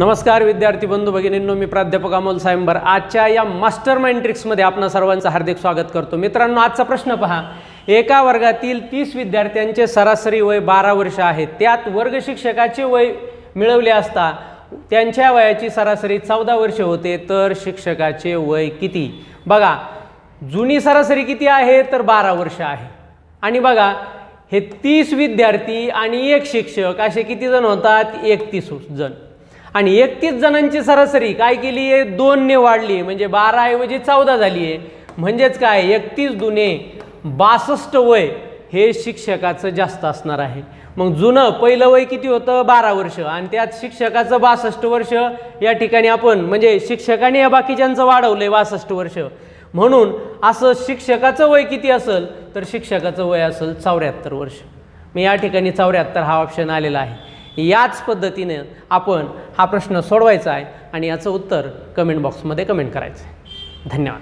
नमस्कार विद्यार्थी बंधू भगिनींनो मी प्राध्यापक अमोल सायंबर. आजच्या या मास्टर माइंड ट्रिक्समध्ये आपणा सर्वांचं हार्दिक स्वागत करतो. मित्रांनो आजचा प्रश्न पहा. एका वर्गातील तीस विद्यार्थ्यांचे सरासरी वय बारा वर्ष आहे. त्यात वर्ग शिक्षकाचे वय मिळवले असता त्यांच्या वयाची सरासरी चौदा वर्ष होते. तर शिक्षकाचे वय किती? बघा जुनी सरासरी किती आहे? तर बारा वर्ष आहे. आणि बघा हे तीस विद्यार्थी आणि एक शिक्षक असे किती जण होतात? एकतीस जण. आणि एकतीस जणांची सरासरी काय केली आहे? दोनने वाढली आहे. म्हणजे बारा ऐवजी चौदा झाली आहे. म्हणजेच काय? एकतीस दुने बासष्ट वय हे शिक्षकाचं जास्त असणार आहे. मग जुनं पहिलं वय किती होतं? बारा वर्ष. आणि त्यात शिक्षकाचं बासष्ट वर्ष या ठिकाणी आपण म्हणजे शिक्षकाने या बाकीच्यांचं वाढवलं आहे बासष्ट वर्ष. म्हणून असं शिक्षकाचं वय किती असेल तर शिक्षकाचं वय असेल चौऱ्याहत्तर वर्ष. मी या ठिकाणी चौऱ्याहत्तर हा ऑप्शन आलेला आहे. याच पद्धतीने आपण हा प्रश्न सोडवायचा आहे आणि याचं उत्तर कमेंट बॉक्समध्ये कमेंट करायचं आहे. धन्यवाद.